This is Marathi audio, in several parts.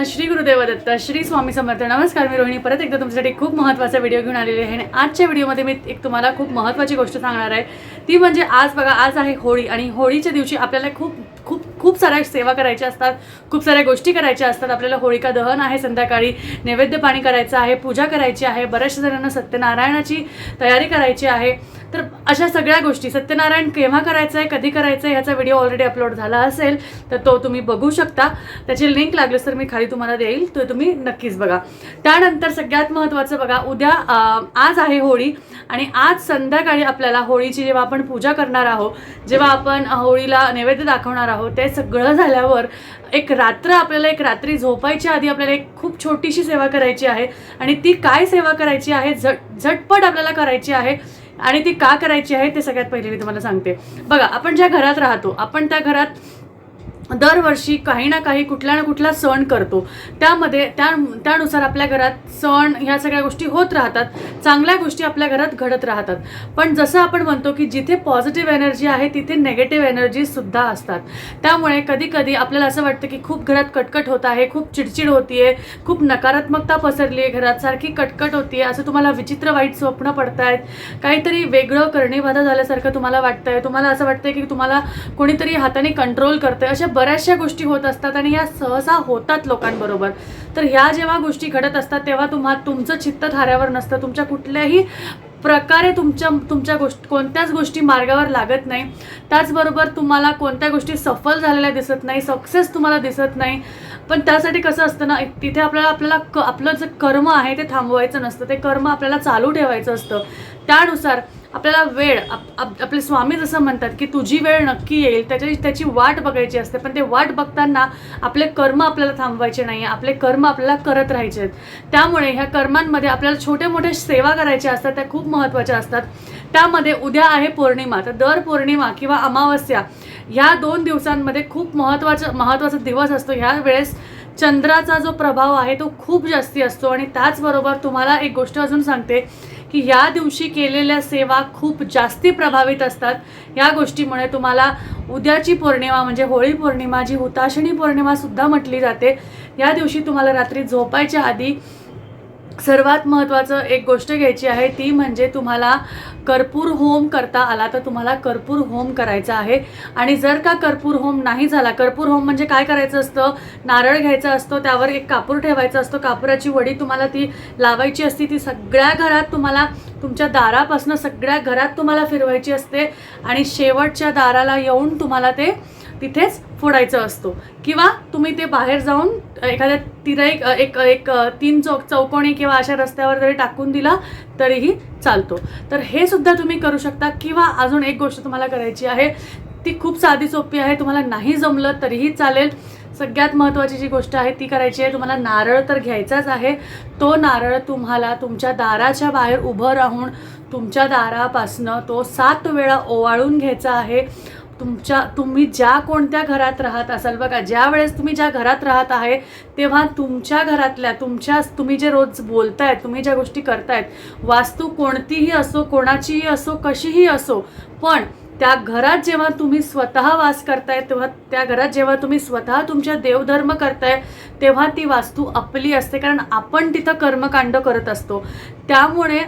मित्रांनो श्री गुरुदेव दत्त श्री स्वामी समर्थ. नमस्कार मी रोहिणी. परत एकदा तुमच्यासाठी खूप महत्त्वाचा व्हिडिओ घेऊन आलेली आहे. आणि आजच्या व्हिडिओमध्ये मी एक तुम्हाला खूप महत्त्वाची गोष्ट सांगणार आहे. ती म्हणजे आज बघा आज आहे होळी. आणि होळीच्या दिवशी आपल्याला खूप खूप साऱ्या सेवा करायच्या असतात खूप साऱ्या गोष्टी करायच्या असतात. आपल्याला होळिका दहन आहे संध्याकाळी नैवेद्य पाणी करायचं आहे पूजा करायची आहे बऱ्याचशा जणांना सत्यनारायणाची तयारी करायची आहे. तर अशा सगळ्या गोष्टी सत्यनारायण केव्हा करायचं आहे कधी करायचं आहे ह्याचा व्हिडिओ ऑलरेडी अपलोड झाला असेल तर तो तुम्ही बघू शकता. त्याची लिंक लागलीच तर मी खाली तुम्हाला देईल तो तुम्ही नक्कीच बघा. त्यानंतर सगळ्यात महत्त्वाचं बघा उद्या आज आहे होळी आणि आज संध्याकाळी आपल्याला होळीची जेव्हा आपण पूजा करणार आहोत जेव्हा आपण होळीला नैवेद्य दाखवणार आहोत ते सगळं झाल्यावर एक रात्र आपल्याला एक रात्री झोपायच्या आधी आपल्याला एक खूप छोटीशी सेवा करायची आहे. आणि ती काय सेवा करायची आहे? झट झटपट आपल्याला करायची आहे. आणि ती का करायची आहे? ते सगळ्यात पहिले मी तुम्हाला सांगते. बघा आपण ज्या घरात राहतो आपण त्या घरात दरवर्षी काही ना काही कुठला ना कुठला सण करतो. त्यामध्ये त्या त्यानुसार आपल्या घरात सण ह्या सगळ्या गोष्टी होत राहतात. चांगल्या गोष्टी आपल्या घरात घडत राहतात. पण जसं आपण म्हणतो की जिथे पॉझिटिव्ह एनर्जी आहे तिथे नेगेटिव्ह एनर्जीसुद्धा असतात. त्यामुळे कधी कधी आपल्याला असं वाटतं की खूप घरात कटकट होत आहे खूप चिडचिड होतीये खूप नकारात्मकता पसरली आहे घरात सारखी कटकट होतीये असं तुम्हाला विचित्र वाईट स्वप्न पडतायत. काहीतरी वेगळं करणीबाधा झाल्यासारखं तुम्हाला वाटतंय. तुम्हाला असं वाटतंय की तुम्हाला कोणीतरी हाताने कंट्रोल करतंय. अशा बऱ्याचशा गोष्टी होत असतात आणि या सहसा होतात लोकांबरोबर. तर ह्या जेव्हा गोष्टी घडत असतात तेव्हा तुम्हा तुमचं चित्त थाऱ्यावर नसतं. तुमच्या कुठल्याही प्रकारे तुमच्या तुमच्या गोष्ट कोणत्याच गोष्टी मार्गावर लागत नाही. त्याचबरोबर तुम्हाला कोणत्या गोष्टी सफल झालेल्या दिसत नाही सक्सेस तुम्हाला दिसत नाही. पण त्यासाठी कसं असतं ना तिथे आपल्याला आपल्याला क आपलं जे कर्म आहे ते थांबवायचं नसतं. ते कर्म आपल्याला चालू ठेवायचं असतं. त्यानुसार आपल्याला वेळ आप, आप, आपले स्वामी जसं म्हणतात की तुझी वेळ नक्की येईल त्याच्या त्याची वाट बघायची असते पण ते वाट बघताना आपले कर्म आपल्याला थांबवायचे नाही आपले कर्म आपल्याला करत राहायचे आहेत. त्यामुळे ह्या कर्मांमध्ये आपल्याला छोटे मोठे सेवा करायच्या असतात त्या खूप महत्त्वाच्या असतात. त्यामध्ये उद्या आहे पौर्णिमा तर दर पौर्णिमा किंवा अमावस्या ह्या दोन दिवसांमध्ये खूप महत्त्वाचं महत्त्वाचा दिवस असतो. ह्या वेळेस चंद्राचा जो प्रभाव आहे तो खूप जास्ती असतो आणि त्याचबरोबर तुम्हाला एक गोष्ट अजून सांगते की या दिवशी केलेल्या सेवा खूप जास्ती प्रभावित असतात. या गोष्टीमुळे तुम्हाला उद्याची पौर्णिमा म्हणजे होळी पौर्णिमा जी हुताशणी पौर्णिमासुद्धा म्हटली जाते या दिवशी तुम्हाला रात्री झोपायच्या आधी सर्वात महत्त्वाचं एक गोष्ट घ्यायची आहे ती म्हणजे तुम्हाला कर्पूर होम करता आला तर तुम्हाला कर्पूर होम करायचा आहे. आणि जर का कर्पूर होम नाही झाला कर्पूर होम म्हणजे काय करायचं असतं? नारळ घ्यायचा असतो त्यावर एक कापूर ठेवायचा असतो. कापुराची वडी तुम्हाला ती लावायची असती ती सगळ्या घरात तुम्हाला तुमच्या दारापासून सगळ्या घरात तुम्हाला फिरवायची असते. आणि शेवटच्या दाराला येऊन तुम्हाला ते तिथेच फोडायचं असतो. किंवा तुम्ही ते बाहेर जाऊन एखाद्या तिराईक एक एक तीन चौक चौकोनी किंवा अशा रस्त्यावर जरी टाकून दिला तरीही चालतो. तर हे सुद्धा तुम्ही करू शकता. किंवा अजून एक गोष्ट तुम्हाला करायची आहे ती खूप साधी सोपी आहे. तुम्हाला नाही जमलं तरीही चालेल. सगळ्यात महत्त्वाची जी गोष्ट आहे ती करायची आहे. तुम्हाला नारळ तर घ्यायचाच आहे. तो नारळ तुम्हाला तुमच्या दाराच्या बाहेर उभं राहून तुमच्या दारापासनं तो सात वेळा ओवाळून घ्यायचा आहे. तुमच्या तुम्ही ज्या कोणत्या घरात राहत असाल बघा ज्या वेळेस तुम्ही ज्या घरात राहत आहे तेव्हा तुमच्या घरातल्या तुमच्या तुम्ही जे रोज बोलतायत तुम्ही ज्या गोष्टी करतायत वास्तू कोणतीही असो कोणाचीही असो कशीही असो पण त्या घरात जेव्हा तुम्ही स्वतः वास करताय तेव्हा त्या घरात जेव्हा तुम्ही स्वतः तुमच्या देवधर्म करताय तेव्हा ती वास्तू आपली असते कारण आपण तिथं कर्मकांड करत असतो. त्यामुळे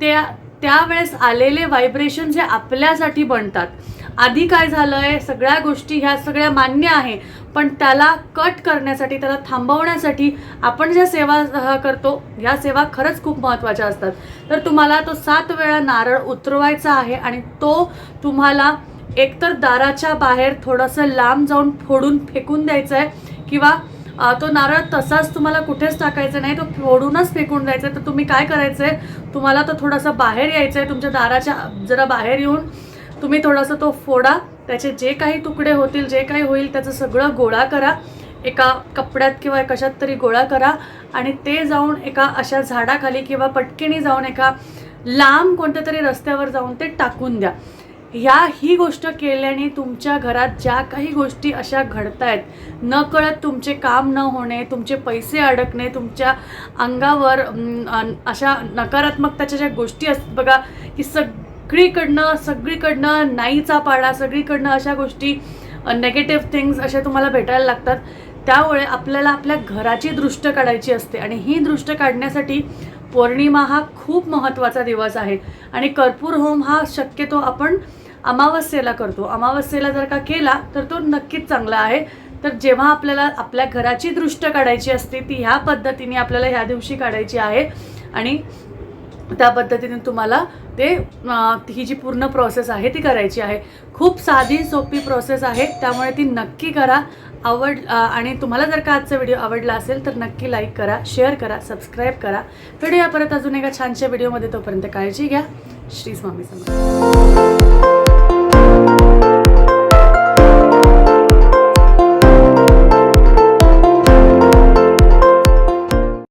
त्या त्यावेळेस आलेले व्हायब्रेशन जे आपल्यासाठी बनतात. आधी काय झालंय सगळ्या गोष्टी ह्या सगळ्या मान्य आहे पण त्याला कट करण्यासाठी त्याला थांबवण्यासाठी आपण ज्या सेवा करतो ह्या सेवा खरंच खूप महत्त्वाच्या असतात. तर तुम्हाला तो सात वेळा नारळ उतरवायचा आहे आणि तो तुम्हाला एकतर दाराच्या बाहेर थोडंसं लांब जाऊन फोडून फेकून द्यायचं आहे किंवा तो नारळ तसाच तुम्हाला कुठेच टाकायचा नाही तो फोडूनच फेकून द्यायचा आहे तर तुम्ही काय करायचं आहे तुम्हाला तो थोडासा बाहेर यायचं आहे तुमच्या दाराच्या जरा बाहेर येऊन तुम्ही थोडासा तो फोडा त्याचे जे काही तुकडे होतील जे काही होईल त्याचं सगळं गोळा करा. एका कपड्यात किंवा कशात तरी गोळा करा आणि ते जाऊन एका अशा झाडाखाली किंवा पटकिनी जाऊन एका लांब कोणत्या तरी रस्त्यावर जाऊन ते टाकून द्या. ह्या ही गोष्ट केल्याने तुमच्या घरात ज्या काही गोष्टी अशा घडतायत न कळत तुमचे काम न होणे तुमचे पैसे अडकणे तुमच्या अंगावर अशा नकारात्मकताच्या ज्या गोष्टी असतात बघा की सग सगळीकडनं सगळीकडनं नाहीचा पाडा सगळीकडनं अशा गोष्टी नेगेटिव्ह थिंग्स अशा तुम्हाला भेटायला लागतात. त्यामुळे आपल्याला आपल्या घराची दृष्ट काढायची असते. आणि ही दृष्ट काढण्यासाठी पौर्णिमा हा खूप महत्त्वाचा दिवस आहे. आणि कर्पूर होम हा शक्यतो आपण अमावस्येला करतो. अमावस्येला जर का केला तर तो नक्कीच चांगला आहे. तर जेव्हा आपल्याला आपल्या घराची दृष्ट काढायची असते ती ह्या पद्धतीने आपल्याला ह्या दिवशी काढायची आहे. आणि त्या पद्धतीने तुम्हाला ते ही जी पूर्ण प्रोसेस आहे ती करायची आहे. खूप साधी सोपी प्रोसेस आहे त्यामुळे ती नक्की करा. आवड आणि तुम्हाला जर का आजचा व्हिडिओ आवडला असेल तर नक्की लाईक करा शेअर करा सबस्क्राईब करा. भेटूया परत अजून एका छानशा व्हिडिओमध्ये तोपर्यंत काळजी घ्या. श्री स्वामी समर्थ.